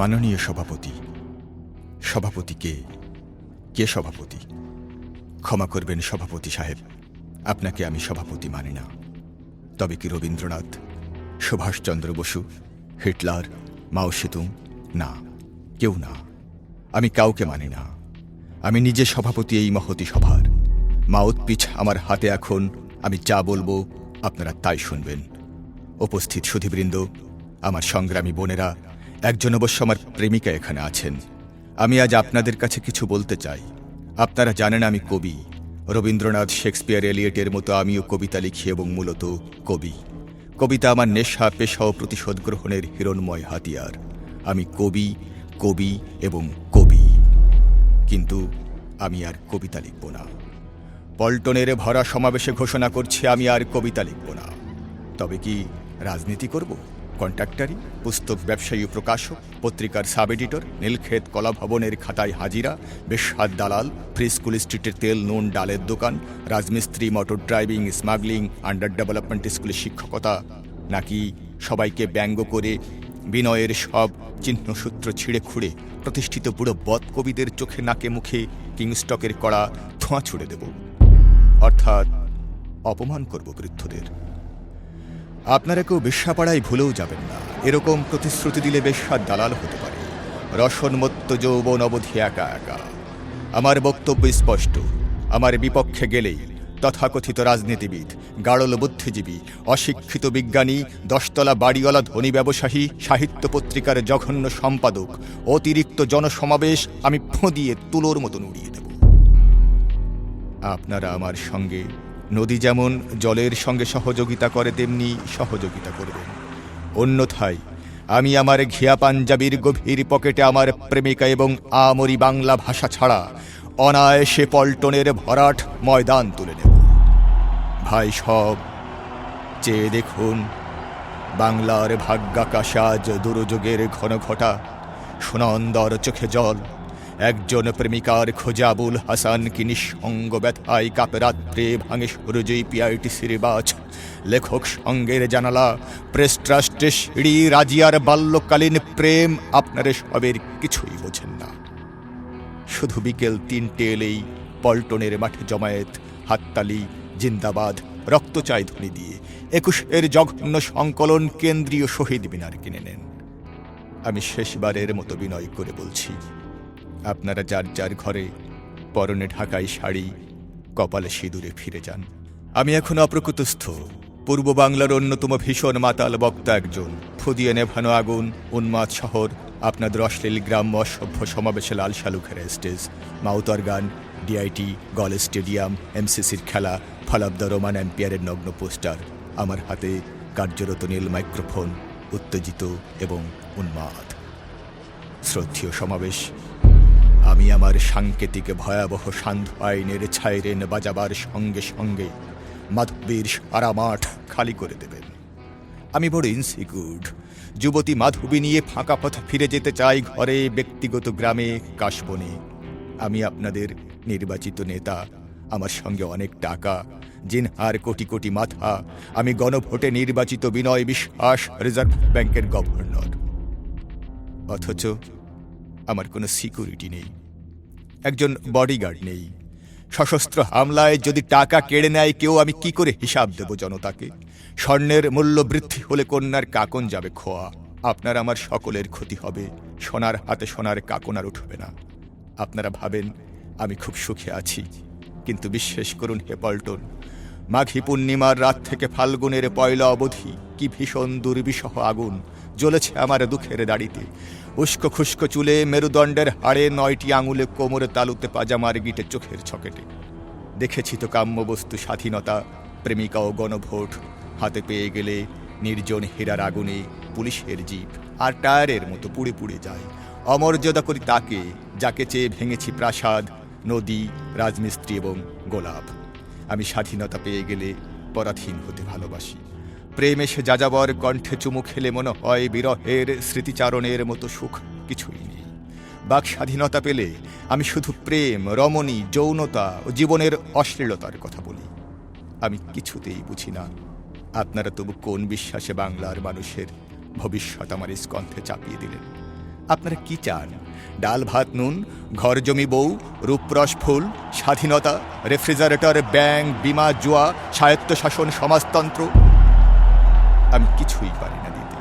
মাননীয় সভাপতি। সভাপতি কে? কে সভাপতি? ক্ষমা করবেন সভাপতি সাহেব, আপনাকে আমি সভাপতি মানি না। তবে কি Rabindranath, Subhas Chandra Basu, Hitler, Mao Zedong? না, কেউ না। আমি কাউকে মানি না। আমি নিজে সভাপতি এই মহতি সভার। মাউথপিছ আমার হাতে এখন, আমি যা বলব আপনারা তাই শুনবেন। উপস্থিত সুধীবৃন্দ, আমার সংগ্রামী বোনেরা একজন অবশ্য আমার প্রেমিকা এখানে আছেন। আমি আজ আপনাদের কাছে কিছু বলতে চাই। আপনারা জানেন আমি কবি। রবীন্দ্রনাথ, শেক্সপিয়ার, এলিয়েটের মতো আমিও কবিতা লিখি এবং মূলত কবি। কবিতা আমার নেশা, পেশা ও প্রতিশোধ গ্রহণের হিরণময় হাতিয়ার। আমি কবি কবি এবং কবি। কিন্তু আমি আর কবিতা লিখব না। পল্টনের ভরা সমাবেশে ঘোষণা করছি, আমি আর কবিতা লিখব না। তবে কি রাজনীতি করব? কন্ট্রাক্টারি, পুস্তক ব্যবসায়ী প্রকাশক, পত্রিকার সাব এডিটর নীলক্ষেত কলা ভবনের খাতায় হাজিরা, বেশহাত দালাল ফ্রি স্কুল স্ট্রিটের তেল, নুন, ডালের দোকান, রাজমিস্ত্রি, motor driving, smuggling, under development স্কুলে শিক্ষকতা। নাকি সবাইকে ব্যঙ্গ করে বিনয়ের সব চিহ্নসূত্র ছিঁড়ে খুঁড়ে প্রতিষ্ঠিত বুড়ো বদ কবিদের চোখে নাকে মুখে কিংস্টকের কড়া ধোঁয়া ছুড়ে দেব। অর্থাৎ অপমান করব বৃদ্ধদের। আপনারা কেউ বেশ্যাপাড়ায় ভুলেও যাবেন না। এরকম প্রতিশ্রুতি দিলে বেশ্যার দালাল হতে পারে। রসনমত্ত যৌবন অবধি একা একা। আমার বক্তব্য স্পষ্ট। আমার বিপক্ষে গেলেই তথাকথিত রাজনীতিবিদ, গাড়ল বুদ্ধিজীবী, অশিক্ষিত বিজ্ঞানী, দশতলা বাড়িওয়ালা ধনী ব্যবসায়ী, সাহিত্য পত্রিকার জঘন্য সম্পাদক, অতিরিক্ত জনসমাবেশ আমি ফোঁদিয়ে তুলোর মতন উড়িয়ে দেব। আপনারা আমার সঙ্গে নদী যেমন জলের সঙ্গে সহযোগিতা করে, তেমনি সহযোগিতা করবেন অন্যথায়, আমি আমার ঘিয়া পাঞ্জাবির গভীর পকেটে আমার প্রেমিকা এবং আমরি বাংলা ভাষা ছাড়া অনায়াসে পল্টনের ভরাট ময়দান তুলে নেব। ভাই সব, চেয়ে দেখুন, বাংলার ভাগ্যাকাশ আজ দুর্যোগের ঘন ঘটা সুনন্দর চোখে জল। একজন প্রেমিকার খোঁজে আবুল হাসান কি নিঃসঙ্গ ব্যথায় কাপে রাত্রে ভাঙে সূর্যই পিআইটিসির বাজ লেখক সঙ্গের জানালা, প্রেস ট্রাস্টে সিঁড়ি, রাজিয়ার বাল্যকালীন প্রেম, আপনার সবের কিছুই বোঝেন না। শুধু বিকেল তিনটে এলেই পল্টনের মাঠে জমায়েত, হাততালি, জিন্দাবাদ, রক্ত চাই ধ্বনি দিয়ে একুশের জঘন্য সংকলন কেন্দ্রীয় শহীদ মিনার কিনে নেন। আমি শেষবারের মতো বিনয় করে বলছি আপনারা যার যার ঘরে পরনে ঢাকায় শাড়ি, কপালে সিঁদুরে ফিরে যান। আমি এখন অপ্রকৃতস্থ। পূর্ব বাংলার অন্যতম ভীষণ মাতাল বক্তা একজন। ফুদিয়ে নেভানো আগুন, উন্মাদ শহর, আপনাদের অশ্লীল গ্রাম্য অসভ্য সমাবেশে লাল শালুখের স্টেজ মাউতার গান, ডিআইটি, গল স্টেডিয়াম, এমসিসির খেলা, ফলাব্দ রোমান এম্পিয়ারের নগ্ন পোস্টার, আমার হাতে কার্যরত নীল মাইক্রোফোন, উত্তেজিত এবং উন্মাদ। শ্রদ্ধীয় সমাবেশ আমি আমার সাংকেতিক ভয়াবহ সান্ধ্য আইনের ছাইরেন বাজাবার সঙ্গে সঙ্গে মাধবীর সারা মাঠ খালি করে দেবেন। আমি বড় ইনসিকিউর যুবতী মাধবী নিয়ে ফাঁকা পথ ফিরে যেতে চাই ঘরে ব্যক্তিগত গ্রামে কাশবনে। আমি আপনাদের নির্বাচিত নেতা, আমার সঙ্গে অনেক টাকা, জিনহার কোটি কোটি মাথা, আমি গণভোটে নির্বাচিত বিনয় বিশ্বাস, রিজার্ভ ব্যাংকের গভর্নর। অথচ আমার কোনো সিকিউরিটি নেই। একজন বডিগার্ড নেই। সশস্ত্র হামলায় যদি টাকা কেড়ে নেয়, কেউ আমি কি করে হিসাব দেব জনতাকে? স্বর্ণের মূল্য বৃদ্ধি হলে কন্যার কাকন যাবে খোয়া। আপনার আমার সকলের ক্ষতি হবে। সোনার হাতে সোনার কাকন আর উঠবে না। আপনারা ভাবেন, আমি খুব সুখে আছি। কিন্তু বিশ্বাস করুন হে পল্টন মাঘী পূর্ণিমার রাত থেকে ফাল্গুনের পয়লা অবধি কি ভীষণ দুর্বিষহ আগুন জ্বলেছে আমার দুঃখের দাড়িতে। উস্কো খুস্কো চুলে মেরুদণ্ডের হাড়ে নয়টি আঙুলে কোমরে তালুতে পাজামার গিটে চোখের ছকেটে। দেখেছি তো কাম্য বস্তু স্বাধীনতা, প্রেমিকা ও গণভোট। হাতে পেয়ে গেলে নির্জন হীরার আগুনে পুলিশের জিপ আর টায়ারের মতো পুড়ে পুড়ে যায়। অমর্যাদা করি তাকে, যাকে চেয়ে ভেঙেছি প্রাসাদ, নদী, রাজমিস্ত্রি এবং গোলাপ। আমি স্বাধীনতা পেয়ে গেলে পরাধীন হতে ভালোবাসি। প্রেমে সে যাযাবর কণ্ঠে চুমু খেলে মনে হয় বিরহের স্মৃতিচারণের মতো সুখ কিছুই নেই। বাক স্বাধীনতা পেলে আমি শুধু প্রেম, রমণী, যৌনতা ও জীবনের অশ্লীলতার কথা বলি। আমি কিছুতেই বুঝি না, আপনারা তবু কোন বিশ্বাসে বাংলার মানুষের ভবিষ্যৎ আমার স্কন্ধে চাপিয়ে দিলেন? আপনারা কি চান? ডাল, ভাত, নুন, ঘর, জমি, বউ, রূপরস, ফুল, স্বাধীনতা, রেফ্রিজারেটর ব্যাংক বিমা, জুয়া, স্বায়ত্তশাসন, সমাজতন্ত্র? আমি কিছুই পারি না দিতে।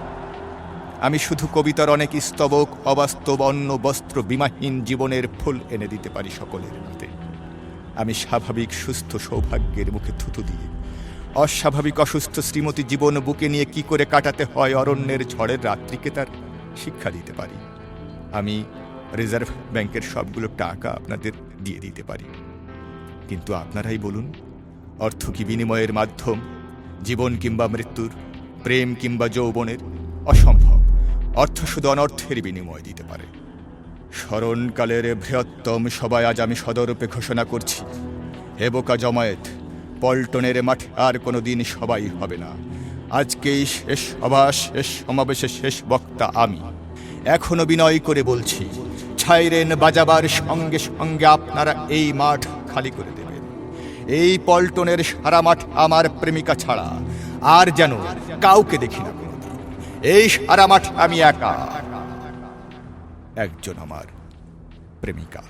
আমি শুধু কবিতার অনেক স্তবক, অবাস্তব অন্ন বস্ত্র, বিমাহীন জীবনের ফুল এনে দিতে পারি সকলের হাতে আমি স্বাভাবিক, সুস্থ, সৌভাগ্যের মুখে থুতু দিয়ে, অস্বাভাবিক, অসুস্থ শ্রীমতী জীবন বুকে নিয়ে কি করে কাটাতে হয় অরণ্যের ঝড়ের রাত্রিকে তার শিক্ষা দিতে পারি? আমি রিজার্ভ ব্যাংকের সবগুলো টাকা আপনাদের দিয়ে দিতে পারি। কিন্তু আপনারাই বলুন, অর্থ কি বিনিময়ের মাধ্যম, জীবন কিংবা মৃত্যুর, প্রেম কিংবা যৌবনের, অসম্ভব। অর্থ শুধু অনর্থের বিনিময় দিতে পারে। স্মরণকালের বৃহত্তম সবাই আজ আমি সদরূপে ঘোষণা করছি হেবোকা জমায়েত, পল্টনের মাঠে আর কোনো দিন সবাই হবে না। আজকেই শেষ সভা, শেষ সমাবেশে শেষ বক্তা আমি। এখনও বিনয় করে বলছি, ছাইরেন বাজাবার সঙ্গে সঙ্গে আপনারা এই মাঠ খালি করে দেবেন। এই পল্টনের সারা মাঠ আমার প্রেমিকা ছাড়া, আর যেন কাউকে দেখি না এই সারা মাঠ আমি একা, একজন আমার প্রেমিকা।